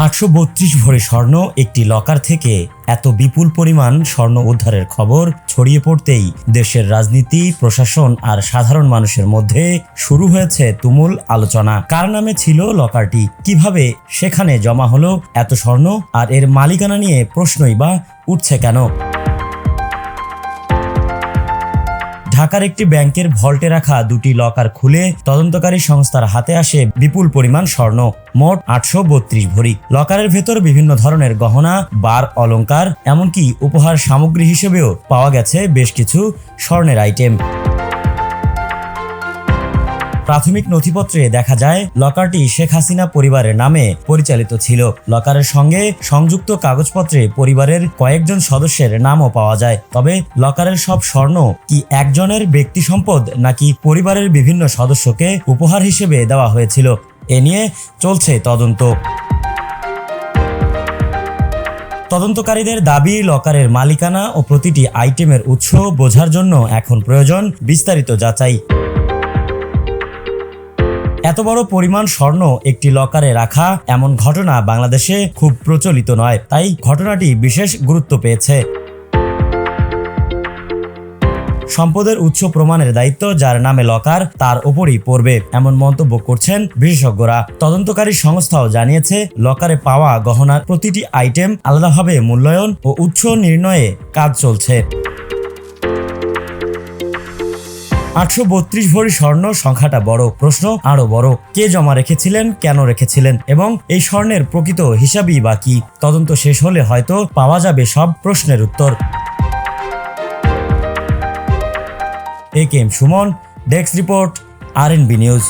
আটশো বত্রিশ ভরি স্বর্ণ একটি লকার থেকে এত বিপুল পরিমাণ স্বর্ণ উদ্ধারের খবর ছড়িয়ে পড়তেই দেশের রাজনীতি, প্রশাসন আর সাধারণ মানুষের মধ্যে শুরু হয়েছে তুমুল আলোচনা। কার নামে ছিল লকারটি? কীভাবে সেখানে জমা হলো? এত স্বর্ণ আর এর মালিকানা নিয়ে প্রশ্নই বা উঠছে কেন? ঢাকার একটি ব্যাংকের ভল্টে রাখা দুটি লকার খুলে তদন্তকারী সংস্থার হাতে আসে বিপুল পরিমাণ স্বর্ণ, মোট আটশো বত্রিশ ভরি। লকারের ভেতর বিভিন্ন ধরনের গহনা, বার অলঙ্কার এমনকি উপহার সামগ্রী হিসেবেও পাওয়া গেছে বেশ কিছু স্বর্ণের আইটেম। প্রাথমিক নথিপত্রে দেখা যায়, লকারটি শেখ হাসিনা পরিবারের নামে পরিচালিত ছিল। লকারের সঙ্গে সংযুক্ত কাগজপত্রে পরিবারের কয়েকজন সদস্যের নামও পাওয়া যায়। তবে লকারের সব স্বর্ণ কি একজনের ব্যক্তি সম্পদ নাকি পরিবারের বিভিন্ন সদস্যকে উপহার হিসেবে দেওয়া হয়েছিল? এ নিয়ে চলছে তদন্ত। তদন্তকারীদের দাবি, লকারের মালিকানা ও প্রতিটি আইটেমের উৎস বোঝার জন্য এখন প্রয়োজন বিস্তারিত যাচাই। এত বড় পরিমাণ স্বর্ণ একটি লকারে রাখা এমন ঘটনা বাংলাদেশে খুব প্রচলিত নয়, তাই ঘটনাটি বিশেষ গুরুত্ব পেয়েছে। সম্পদের উৎস প্রমাণের দায়িত্ব যার নামে লকার, তার উপরই পড়বে, এমন মন্তব্য করছেন বিশেষজ্ঞরা। তদন্তকারী সংস্থাও জানিয়েছে, লকারে পাওয়া গহনার প্রতিটি আইটেম আলাদাভাবে মূল্যায়ন ও উৎস নির্ণয়ে কাজ চলছে। আটশো বত্রিশ ভরি স্বর্ণ, সংখ্যাটা বড় প্রশ্ন, আরও বড়। কে জমা রেখেছিলেন, কেন রেখেছিলেন, এবং এই স্বর্ণের প্রকৃত হিসাবই বা কি? তদন্ত শেষ হলে হয়তো পাওয়া যাবে সব প্রশ্নের উত্তর। A K M Suman, desk report, R N B news.